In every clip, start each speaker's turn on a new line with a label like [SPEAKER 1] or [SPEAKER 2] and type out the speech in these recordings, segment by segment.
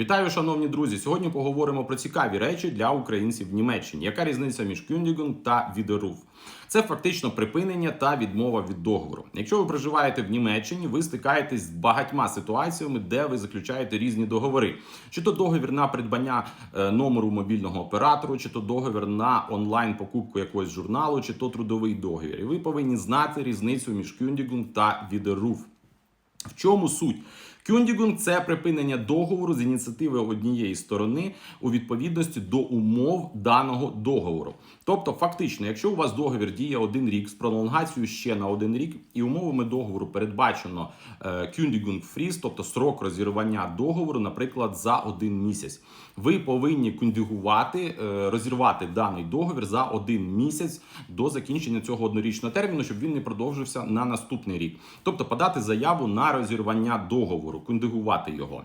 [SPEAKER 1] Вітаю, шановні друзі! Сьогодні поговоримо про цікаві речі для українців в Німеччині. Яка різниця між Kündigung та Widerruf? Це фактично припинення та відмова від договору. Якщо ви проживаєте в Німеччині, ви стикаєтесь з багатьма ситуаціями, де ви заключаєте різні договори. Чи то договір на придбання е, номеру мобільного оператору, чи то договір на онлайн покупку якогось журналу, чи то трудовий договір. І ви повинні знати різницю між Kündigung та Widerruf. В чому суть? Кюндігунг це припинення договору з ініціативи однієї сторони у відповідності до умов даного договору. Тобто, фактично, якщо у вас договір діє один рік з пролонгацією ще на один рік, і умовами договору передбачено кюндігунг фріз, тобто срок розірвання договору, наприклад, за один місяць, ви повинні кюндигувати, е, розірвати даний договір за один місяць до закінчення цього однорічного терміну, щоб він не продовжився на наступний рік. Тобто подати заяву на розірвання договору, кундигувати його.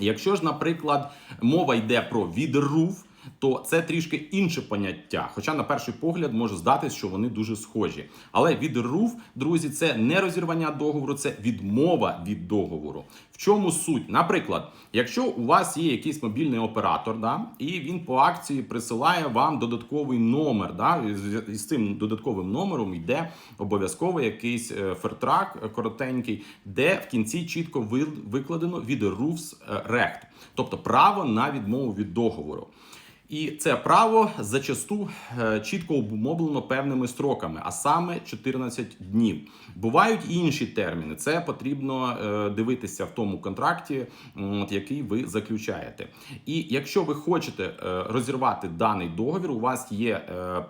[SPEAKER 1] Якщо ж, наприклад, мова йде про відрув, то це трішки інше поняття. Хоча, на перший погляд, може здатись, що вони дуже схожі. Але відрув, друзі, це не розірвання договору, це відмова від договору. В чому суть? Наприклад, якщо у вас є якийсь мобільний оператор, да, і він по акції присилає вам додатковий номер, да, і з- цим додатковим номером йде обов'язково якийсь е, фертрак е, коротенький, де в кінці чітко ви- викладено від Rufs Recht, тобто право на відмову від договору. І це право зачасту е, чітко обумовлено певними строками, а саме 14 днів. Бувають інші терміни. Це потрібно е, дивитися в тому контракті, який ви заключаєте. І якщо ви хочете е, розірвати даний договір, у вас є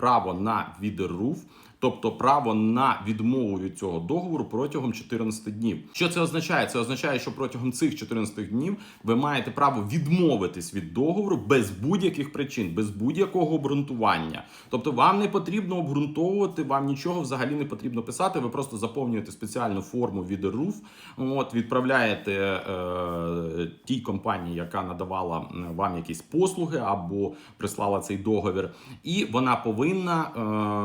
[SPEAKER 1] право на відрув. Тобто право на відмову від цього договору протягом 14 днів. Що це означає? Це означає, що протягом цих 14 днів ви маєте право відмовитись від договору без будь-яких причин, без будь-якого обґрунтування. Тобто, вам не потрібно обґрунтовувати, вам нічого взагалі не потрібно писати. Ви просто заповнюєте спеціальну форму від RUF, от відправляєте е, тій компанії, яка надавала вам якісь послуги або прислала цей договір, і вона повинна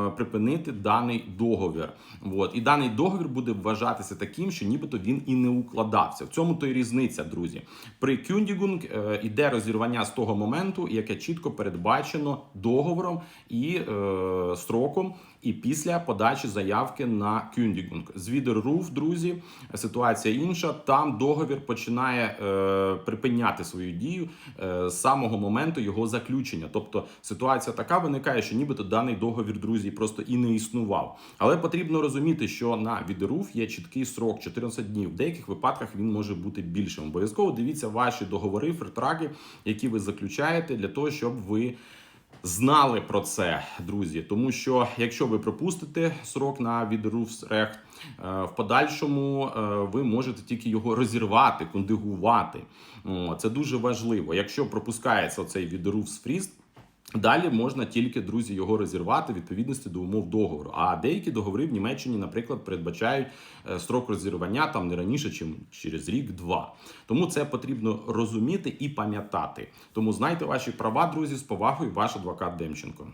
[SPEAKER 1] е, припинити даний договір. От. І даний договір буде вважатися таким, що нібито він і не укладався. В цьому то й різниця, друзі. При кюндігунг е, іде розірвання з того моменту, яке чітко передбачено договором і е, строком. І після подачі заявки на кюндігунг. З Відерруф, друзі, ситуація інша. Там договір починає е, припиняти свою дію е, з самого моменту його заключення. Тобто ситуація така виникає, що нібито даний договір, друзі, просто і не існував. Але потрібно розуміти, що на Відерруф є чіткий срок 14 днів. В деяких випадках він може бути більшим. Обов'язково дивіться ваші договори, фертраги, які ви заключаєте, для того, щоб ви знали про це, друзі. Тому що якщо ви пропустите срок на відрувсрех, в подальшому е, ви можете тільки його розірвати, кондигувати. Це дуже важливо. Якщо пропускається цей відрувсфріст, Далі можна тільки друзі його розірвати відповідності до умов договору. А деякі договори в Німеччині, наприклад, передбачають е, строк розірвання там не раніше, чим через рік-два. Тому це потрібно розуміти і пам'ятати. Тому знайте ваші права, друзі, з повагою, ваш адвокат Демченко.